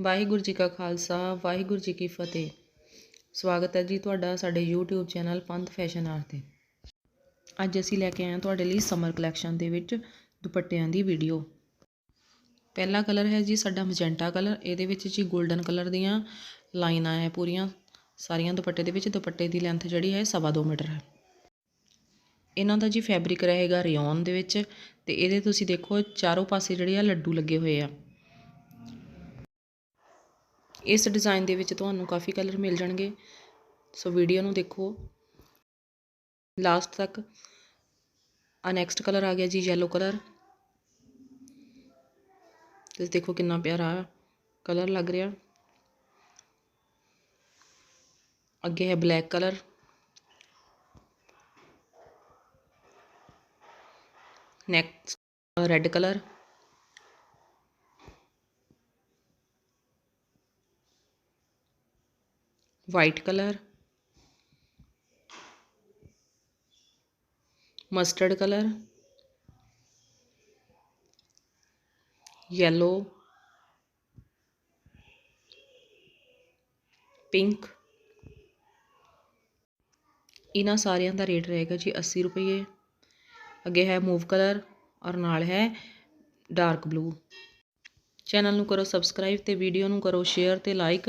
ਵਾਹਿਗੁਰੂ ਜੀ ਕਾ ਖਾਲਸਾ, ਵਾਹਿਗੁਰੂ ਜੀ ਕੀ ਫਤਿਹ। ਸਵਾਗਤ ਹੈ ਜੀ ਤੁਹਾਡਾ ਸਾਡੇ YouTube channel Panth fashion art ਤੇ। ਅੱਜ ਅਸੀਂ ਲੈ ਕੇ ਆਏ ਹਾਂ ਤੁਹਾਡੇ ਲਈ ਸਮਰ ਕਲੈਕਸ਼ਨ ਦੇ ਵਿੱਚ ਦੁਪੱਟਿਆਂ ਦੀ ਵੀਡੀਓ। ਪਹਿਲਾ ਕਲਰ ਹੈ ਜੀ ਸਾਡਾ ਮਜੈਂਟਾ ਕਲਰ, ਇਹਦੇ ਵਿੱਚ ਜੀ 골ਡਨ ਕਲਰ ਦੀਆਂ ਲਾਈਨਾਂ ਹੈ ਪੂਰੀਆਂ, ਸਾਰੀਆਂ ਦੁਪੱਟੇ ਦੇ ਵਿੱਚ। ਦੁਪੱਟੇ ਦੀ ਲੈਂਥ ਜਿਹੜੀ ਹੈ ਸਵਾ ਦੋ ਮੀਟਰ ਹੈ। ਇਹਨਾਂ ਦਾ ਜੀ ਫੈਬਰਿਕ ਰਹੇਗਾ ਰਿਓਨ ਦੇ ਵਿੱਚ ਤੇ ਇਹਦੇ ਤੁਸੀਂ ਦੇਖੋ ਚਾਰੋਂ ਪਾਸੇ ਜਿਹੜੇ ਆ ਲੱਡੂ ਲੱਗੇ ਹੋਏ ਆ। ਇਸ ਡਿਜ਼ਾਈਨ ਦੇ ਵਿੱਚ ਤੁਹਾਨੂੰ ਕਾਫੀ ਕਲਰ ਮਿਲ ਜਾਣਗੇ। ਸੋ ਵੀਡੀਓ ਨੂੰ ਦੇਖੋ। ਲਾਸਟ ਤੱਕ। ਆ ਨੈਕਸਟ ਕਲਰ ਆ ਗਿਆ ਜੀ ਯੈਲੋ ਕਲਰ ਤੁਸੀਂ ਦੇਖੋ ਕਿੰਨਾ ਪਿਆਰਾ ਕਲਰ ਲੱਗ ਰਿਹਾ। ਅੱਗੇ ਹੈ black colour next red colour white colour mustard colour yellow pink ਇਹਨਾਂ ਸਾਰਿਆਂ ਦਾ ਰੇਟ ਰਹੇਗਾ ਜੀ 80 ਰੁਪਏ ਅੱਗੇ ਹੈ ਮੂਵ ਕਲਰ ਔਰ ਨਾਲ ਹੈ ਡਾਰਕ ਬਲੂ ਚੈਨਲ ਨੂੰ ਕਰੋ ਸਬਸਕ੍ਰਾਈਬ ਤੇ ਵੀਡੀਓ ਨੂੰ ਕਰੋ ਸ਼ੇਅਰ ਤੇ ਲਾਈਕ